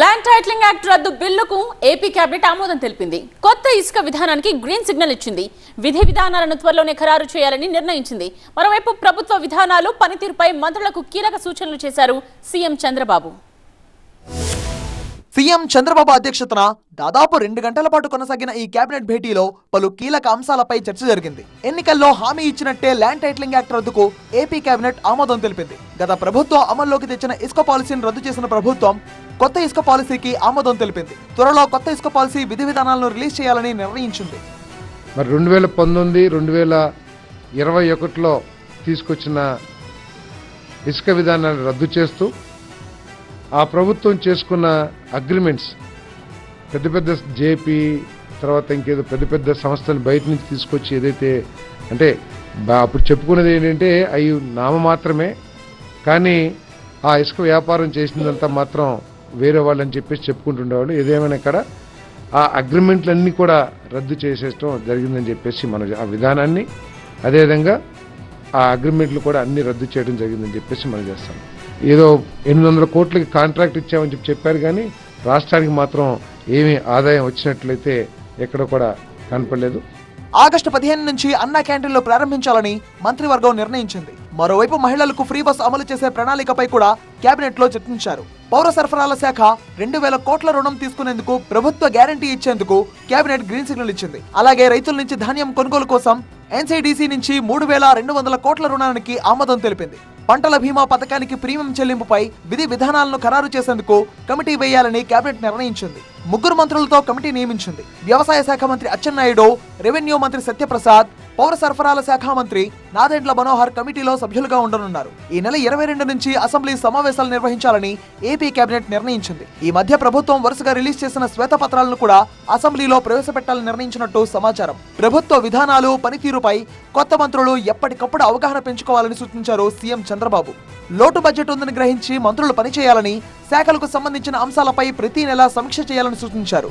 Land titling act రద్దు బిల్లుకు AP cabinet ఆమోదం తెలిపింది. కొత్త ఇసుక విధానానికి గ్రీన్ సిగ్నల్ ఇచ్చింది. విధి విధానాలను త్వరలోనే ఖరారు చేయాలని నిర్ణయించింది. మరోవైపు ప్రభుత్వ విధానాలు పనితీరుపై మంత్రులకు కీలక సూచనలు చేశారు సీఎం చంద్రబాబు. సీఎం చంద్రబాబు అధ్యక్షతన దాదాపు రెండు గంటల పాటు కొనసాగిన ఈ కేబినెట్ భేటీలో పలు కీలక అంశాలపై చర్చ జరిగింది. ఎన్నికల్లో హామీ ఇచ్చినట్టే ల్యాండ్ టైటిలింగ్ యాక్ట్ రద్దుకు ఏపీ కేబినెట్ ఆమోదం తెలిపింది. గత ప్రభుత్వం అమల్లోకి తెచ్చిన ఇసుక పాలసీని రద్దు చేసిన ప్రభుత్వం కొత్త ఇసుక పాలసీకి ఆమోదం తెలిపింది. త్వరలో కొత్త ఇసుక పాలసీ విధి విధానాలను రిలీజ్ చేయాలని నిర్ణయించింది. మరి రెండు వేల పంతొమ్మిది రెండు వేల ఇరవై ఒకటిలో తీసుకొచ్చిన ఇసుక విధానాన్ని రద్దు చేస్తూ ఆ ప్రభుత్వం చేసుకున్న అగ్రిమెంట్స్ పెద్ద పెద్ద జేపీ తర్వాత ఇంకేదో పెద్ద పెద్ద సంస్థలు బయట నుంచి తీసుకొచ్చి ఏదైతే అంటే బా- అప్పుడు చెప్పుకునేది ఏంటంటే అవి నామ మాత్రమే. కానీ ఆ ఇసుక వ్యాపారం చేసినదంతా మాత్రం వేరే వాళ్ళని చెప్పేసి చెప్పుకుంటుండేవాళ్ళు. ఏదేమైనా ఇక్కడ ఆ అగ్రిమెంట్లన్నీ కూడా రద్దు చేసేయడం జరిగిందని చెప్పేసి మన ఆ విధానాన్ని. అదేవిధంగా ఆ అగ్రిమెంట్లు కూడా అన్ని రద్దు చేయడం జరిగిందని చెప్పేసి మనం చేస్తాం. ఏదో ఎనిమిది వందల కోట్లకి కాంట్రాక్ట్ ఇచ్చామని చెప్పి చెప్పారు కానీ రాష్ట్రానికి మాత్రం ఏమీ ఆదాయం వచ్చినట్లయితే ఎక్కడ కూడా కనపడలేదు. ఆగస్టు పదిహేను నుంచి అన్నా క్యాంటీన్లు ప్రారంభించాలని మంత్రివర్గం నిర్ణయించింది. మరోవైపు మహిళలకు ఫ్రీ బస్ అమలు చేసే ప్రణాళికపై కూడా కేబినెట్లో చర్చించారు. పౌర సరఫరాల శాఖ రెండు వేల కోట్ల రుణం తీసుకునేందుకు ప్రభుత్వ గ్యారంటీ ఇచ్చేందుకు కేబినెట్ గ్రీన్ సిగ్నల్ ఇచ్చింది. అలాగే రైతుల నుంచి ధాన్యం కొనుగోలు కోసం ఎన్సీడీసీ నుంచి మూడు వేల రెండు వందల కోట్ల రుణానికి ఆమోదం తెలిపింది. పంటల బీమా పథకానికి ప్రీమియం చెల్లింపుపై విధి విధానాలను ఖరారు చేసేందుకు కమిటీ వేయాలని కేబినెట్ నిర్ణయించింది. ముగ్గురు మంత్రులతో కమిటీ నియమించింది. వ్యవసాయ శాఖ మంత్రి అచ్చెన్నాయుడు రెవెన్యూ మంత్రి సత్యప్రసాద్ పౌర సరఫరాల శాఖ మంత్రి నాదెండ్ల మనోహర్ కమిటీలో సభ్యులుగా ఉండనున్నారు. ఈ నెల ఇరవై రెండు నుంచి అసెంబ్లీ సమావేశాలు నిర్వహించాలని ఏపీ కేబినెట్ నిర్ణయించింది. ఈ మధ్య ప్రభుత్వం వరుసగా రిలీజ్ చేసిన శ్వేతపత్రాలను కూడా అసెంబ్లీలో ప్రవేశపెట్టాలని నిర్ణయించినట్టు సమాచారం. ప్రభుత్వ విధానాలు పనితీరుపై కొత్త మంత్రులు ఎప్పటికప్పుడు అవగాహన పెంచుకోవాలని సూచించారు సీఎం చంద్రబాబు. లోటు బడ్జెట్ ఉందని గ్రహించి మంత్రులు పనిచేయాలని శాఖలకు సంబంధించిన అంశాలపై ప్రతి నెలా సమీక్ష చేయాలని సూచించారు.